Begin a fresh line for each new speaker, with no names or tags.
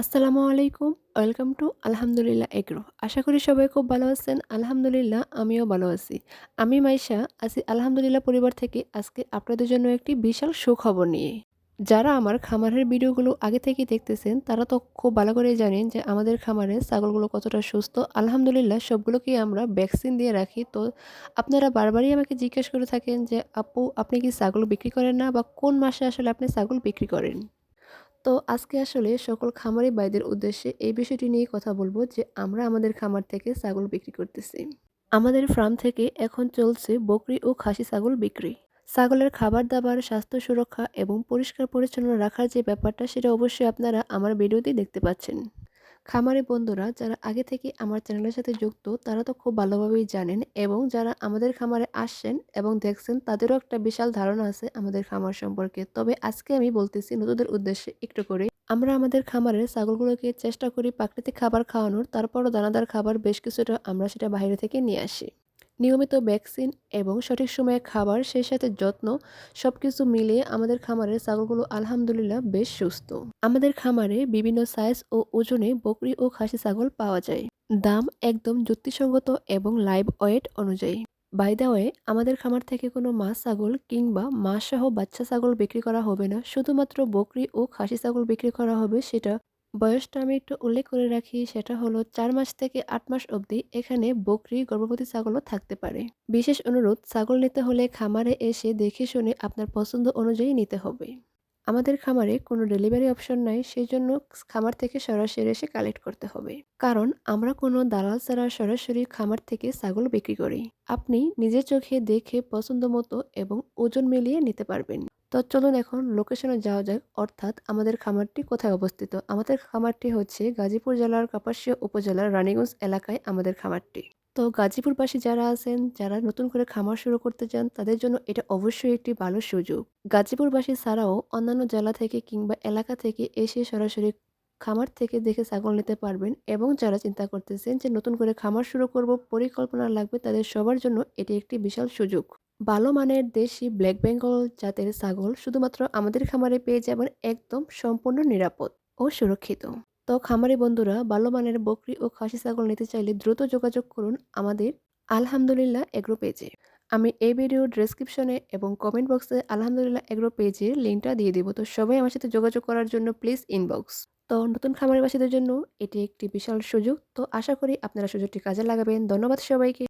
আসসালামু আলাইকুম, welcome to Alhamdulillah agro. আশা করি সবাই খুব ভালো আছেন, আলহামদুলিল্লাহ আমিও ভালো আছি। আমি মাইশা, আছি আলহামদুলিল্লাহ পরিবার থেকে আজকে আপনাদের জন্য একটি বিশাল সুখবর নিয়ে। যারা আমার খামারের ভিডিওগুলো আগে থেকেই দেখতেছেন, তারা তো খুব ভালো করেই জানেন যে আমাদের খামারে ছাগলগুলো কতটা সুস্থ। আলহামদুলিল্লাহ সবগুলোকেই আমরা ভ্যাকসিন দিয়ে রাখি? তো আপনারা বারবারই আমাকে জিজ্ঞেস করে থাকেন যে, আপু, আপনি কি ছাগল বিক্রি করেন না? বা কোন মাসে আসলে আপনি ছাগল বিক্রি করেন? তো আজকে আসলে সকল খামারি বাইদের উদ্দেশ্যে এই বিষয়টি নিয়ে কথা বলব যে আমরা আমাদের খামার থেকে ছাগল বিক্রি করতেছি। আমাদের ফার্ম থেকে এখন চলছে বকরি ও খাসি ছাগল বিক্রি। ছাগলের খাবার দাবার, স্বাস্থ্য সুরক্ষা এবং পরিষ্কার পরিচ্ছন্ন রাখার যে ব্যাপারটা সেটা অবশ্যই আপনারা আমার ভিডিওতেই দেখতে পাচ্ছেন। খামারি বন্ধুরা, যারা আগে থেকে আমার চ্যানেলের সাথে যুক্ত, তারা তো খুব ভালোভাবেই জানেন এবং যারা আমাদের খামারে আসছেন এবং দেখছেন, তাদেরও একটা বিশাল ধারণা আছে আমাদের খামার সম্পর্কে। তবে আজকে আমি বলতেছি নতুনদের উদ্দেশ্যে একটু করে আমরা আমাদের খামারের ছাগলগুলোকে চেষ্টা করি প্রাকৃতিক খাবার খাওয়ানোর, তারপরও দানাদার খাবার বেশ কিছুটা আমরা সেটা বাইরে থেকে নিয়ে আসি। নিয়মিত ভ্যাকসিন এবং সঠিক সময়ে খাবার, সেই সাথে যত্ন, সবকিছু মিলিয়ে আমাদের খামারের ছাগলগুলো আলহামদুলিল্লাহ বেশ সুস্থ। আমাদের খামারে বিভিন্ন সাইজ ও ওজনে বকরি ও খাসি ছাগল পাওয়া যায়। দাম একদম যুক্তিসঙ্গত এবং লাইভ ওয়েট অনুযায়ী। বাই দা ওয়ে, আমাদের খামার থেকে কোনো মাছ ছাগল কিংবা মাছ সহ বাচ্চা ছাগল বিক্রি করা হবে না। শুধুমাত্র বকরি ও খাসি ছাগল বিক্রি করা হবে, সেটা বয়সটা আমি একটু উল্লেখ করে রাখি, সেটা হলো চার মাস থেকে আট মাস অবধি এখানে বকরি, গর্ভবতী ছাগলও থাকতে পারে। বিশেষ অনুরোধ, ছাগল নিতে হলে খামারে এসে দেখে শুনে আপনার পছন্দ অনুযায়ী নিতে হবে। আমাদের খামারে কোনো ডেলিভারি অপশন নাই সেই জন্য খামার থেকে সরাসরি এসে কালেক্ট করতে হবে। কারণ আমরা কোনো দালাল ছাড়া সরাসরি খামার থেকে ছাগল বিক্রি করি। আপনি নিজের চোখে দেখে পছন্দ মতো এবং ওজন মিলিয়ে নিতে পারবেন। তো চলুন এখন লোকেশনে যাওয়া যাক। অর্থাৎ আমাদের খামারটি কোথায় অবস্থিত? আমাদের খামারটি হচ্ছে গাজীপুর জেলার কাপাসিয়া উপজেলার রানীগঞ্জ এলাকায় আমাদের খামারটি। তো গাজীপুরবাসী যারা আছেন, যারা নতুন করে খামার শুরু করতে চান, তাদের জন্য এটা অবশ্যই একটি ভালো সুযোগ। গাজীপুরবাসী ছাড়াও অন্যান্য জেলা থেকে কিংবা এলাকা থেকে এসে সরাসরি খামার থেকে দেখে ছাগল নিতে পারবেন এবং যারা চিন্তা করতেছেন যে নতুন করে খামার শুরু করব, পরিকল্পনা লাগবে, তাদের সবার জন্য এটি একটি বিশাল সুযোগ। ভালো মানের দেশি ব্ল্যাক বেঙ্গল জাতের ছাগল শুধুমাত্র আমাদের খামারে পেয়ে যাবেন একদম সম্পূর্ণ নিরাপদ ও সুরক্ষিত। তো খামারি বন্ধুরা, ভালো মানের বকরি ও খাসি ছাগল নিতে চাইলে দ্রুত যোগাযোগ করুন আমাদের আলহামদুলিল্লাহ এগ্রো পেজে। আমি এই ভিডিও ডেসক্রিপশনে এবং কমেন্ট বক্সে আলহামদুলিল্লাহ এগ্রো পেজের লিঙ্কটা দিয়ে দেবো। তো সবাই আমার সাথে যোগাযোগ করার জন্য প্লিজ ইনবক্স তো নতুন খামারিবাসীদের জন্য এটি একটি বিশাল সুযোগ। তো আশা করি আপনারা সুযোগটি কাজে লাগাবেন। ধন্যবাদ সবাইকে।